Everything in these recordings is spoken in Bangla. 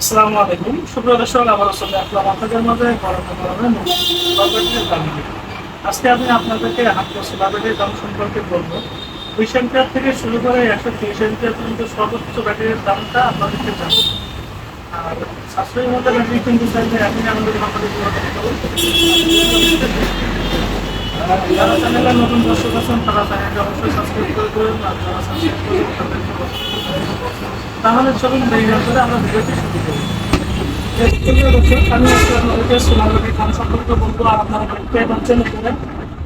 আসসালামু আলাইকুম। সুপ্রিয় দর্শক আবার আসলে আসলাম আপনাদের মাঝে। দাম আজকে আমি আপনাদেরকে হাত বসে বারবেটের দাম সম্পর্কে বলব। দুই সেন্টিয়ার থেকে শুরু করে একশো তিরিশ সেন্টিয়ার পর্যন্ত সর্বোচ্চ ব্যাটারির দামটা আপনাদেরকে জানাব। আর সাশ্রয়ী মধ্যে ব্যাটারি কিন্তু চাইলে আপনি আমাদের কোম্পানি যারা চ্যানেলে নতুন দর্শক আছেন তারা চ্যানেলটা অবশ্যই সাবস্ক্রাইব করে দেবেন আর যারা সাবস্ক্রাইব করে। তাদেরকে তাহলে চলুন দেরি না করে আমরা ভিডিওটি শুরু করি সম্পর্কে বলব আর আপনারা দেখতে পাচ্ছেন এখানে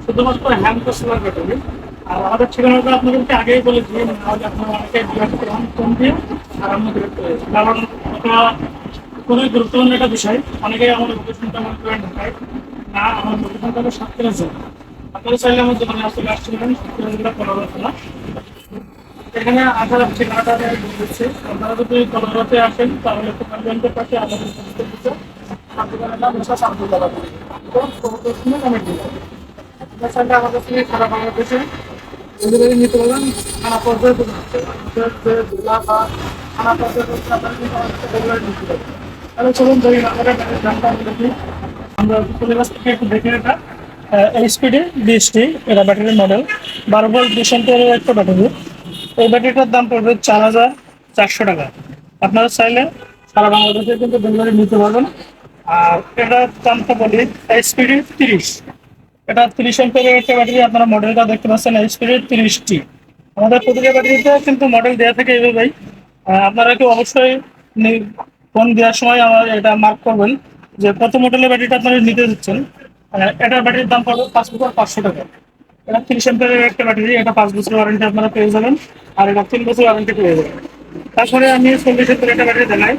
শুধুমাত্র হ্যান্ড সোলার ব্যাটারি আর আমাদের ঠিকানাটা আপনাদেরকে আগেই বলে দিয়ে নাহলে আপনারা অনেকে বিরাট কম দিয়ে আর আমাদের কারণ এটা খুবই গুরুত্বপূর্ণ একটা বিষয়। অনেকেই আমার লোকেশনটা মনে করেন ঢাকায় না, আমার লোকেশনটা হলো জেলা। আপনারা চাইলে আমার দোকানে আসলে পারেন সাতক্ষীরা জেলা কলকাতা এখানে আসার বলে আপনারা যদি কলকাতাতে আসেন, তাহলে দোকান ব্যাংকের পাশে আমাদের কালাম। তো নিতে নিতে তাহলে চলুন না করে দেখি আমরা দেখে এটা এইচপিডি বিএসটি, এটা ব্যাটারির মডেল বারো ভোল্ট দুই সেন্টিয়ারের একটা ব্যাটারি এই ব্যাটারিটার দাম পড়বে চার হাজার চারশো টাকা। আপনারা চাইলে সারা বাংলাদেশে কিন্তু ডেলিভারি নিতে পারবেন। আর এটার দামটা বলি এইচপিডি তিরিশ। এটা তিরিশ এম্পের একটা ব্যাটারি আপনারা মডেলটা দেখতে পাচ্ছেন এইচপিডি তিরিশটি। আমাদের প্রতিটা ব্যাটারিতে কিন্তু মডেল দেওয়া থাকে এইভাবেই। আপনারা কেউ অবশ্যই ফোন দেওয়ার সময় আমার এটা মার্ক করবেন যে কত মডেলের ব্যাটারিটা আপনারা নিতে দিচ্ছেন এটার ব্যাটারির দাম পড়বে পাঁচ হাজার পাঁচশো টাকা। এটা তিরিশ এম্পের একটা ব্যাটারি এটা পাঁচ বছর ওয়ারেন্টি আপনারা পেয়ে যাবেন, আর এটা তিন বছর ওয়ারেন্টি পেয়ে যাবেন। তারপরে আমি চল্লিশ এম্পের একটা ব্যাটারি দেখাই।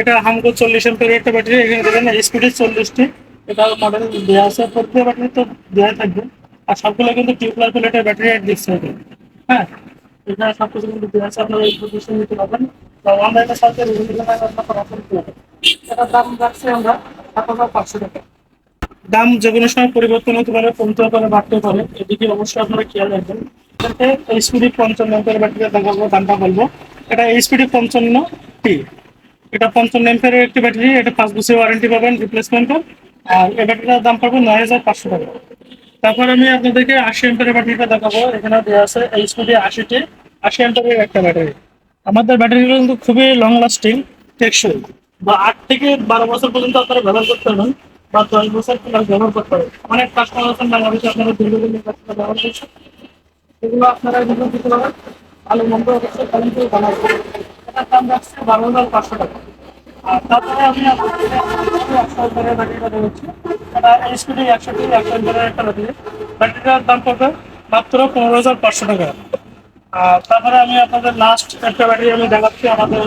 এটা হামকো চল্লিশ এম্পের একটা ব্যাটারি এখানে দেখেন স্পিডের চল্লিশটি। এটা মডেল দেওয়া আছে প্রত্যেক ব্যাটারি তো দেওয়া থাকবে। আর সবগুলো কিন্তু টিউবলার প্লেটের ব্যাটারি ডিস্ক থাকবে হ্যাঁ? এটা সব কিছু কিন্তু দেওয়া আছে, আপনারা এই প্রতিষ্ঠান নিতে পারবেন। বা অনলাইনের সাথে বিভিন্ন ধরনের আপনার অফার পেয়ে যাবেন এটার দাম রাখছি আমরা সাত হাজার পাঁচশো টাকা। দাম যে কোনো সময় পরিবর্তন হতে পারে কমতে পারে বাড়তে পারে। এদিকে অবশ্যই আপনারা খেয়াল রাখবেন। এইচপিডি পঞ্চান্ন এম্পের ব্যাটারিটা দেখাবো দামটা বলব। এটা এইচপিডি পঞ্চান্ন টি এটা পঞ্চান্ন এম্পের একটি ব্যাটারি এটা পাঁচ বছর ওয়ারেন্টি পাবেন রিপ্লেসমেন্টের আর এই ব্যাটারিটার দাম পড়বে নয় হাজার পাঁচশো টাকা। তারপর আমি আপনাদেরকে আশি এম্পের ব্যাটারিটা দেখাবো। এখানে দেওয়া আছে এইচপিডি আশিটি, আশি এম্পের একটা ব্যাটারি আমাদের ব্যাটারিগুলো কিন্তু খুবই লং লাস্টিং টেকসই বা আট থেকে বারো বছর পর্যন্ত আপনারা ব্যবহার করতে পারবেন। বা দশ বছর ব্যবহার করতে পারবেন অনেক কাস্টমার আছেন বাংলাদেশে, আপনারা কাছে ব্যবহার করছেন এগুলো আপনারা দিতে পারেন, ভালো মন্দ অবশ্যই করে জানাবেন এটার দাম বারো হাজার পাঁচশো টাকা। আর তারপরে আমি একশো এটা একশো একটা ব্যাটারি মাত্র পনেরো হাজার পাঁচশো টাকা। আর তারপরে আমি আপনাদের লাস্ট একটা ব্যাটারি আমি দেখাচ্ছি আমাদের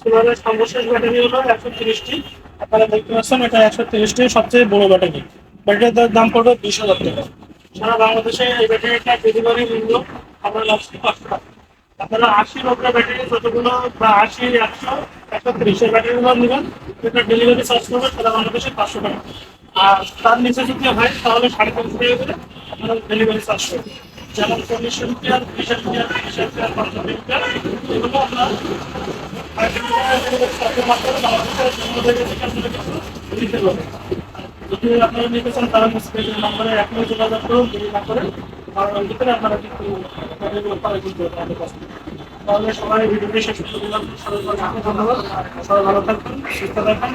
সোলারের সর্বশেষ ব্যাটারি হলো একশো তিরিশটি। আপনারা দেখতে পাচ্ছেন, এটা একশো তিরিশটি সবচেয়ে বড় ব্যাটারি। ব্যাটারিটার দাম পড়বে বিশ হাজার টাকা। সারা বাংলাদেশে এই ব্যাটারিটা ডেলিভারি মূল্য আপনার লাগছে পাঁচশো টাকা। আপনারা আশি নব্বই ব্যাটারি, যতগুলো বা আশি, একশো একশো তিরিশের ব্যাটারিগুলো নেবেন, এটা ডেলিভারি চার্জ করবে সারা বাংলাদেশে পাঁচশো টাকা। আর তার নিচে যদি হয়, তাহলে সাড়ে তিনশো টাকা করে আপনারা ডেলিভারি চার্জ করবে যেমন চল্লিশ রুপিয়ার বিশ রুপিয়ার তিরিশ পঞ্চাশ রুপিয়ার এগুলো আপনার যদি আপনারা নিতে চান তাহলে স্ক্রিনের নম্বরে যোগাযোগ করুন দেরি করে কারণ ভিতরে আপনারা কিন্তু পারে তাহলে সবাই ভিডিওটি শেষ করে দিলাম সবাই ভালো থাকবেন, সুস্থ থাকবেন।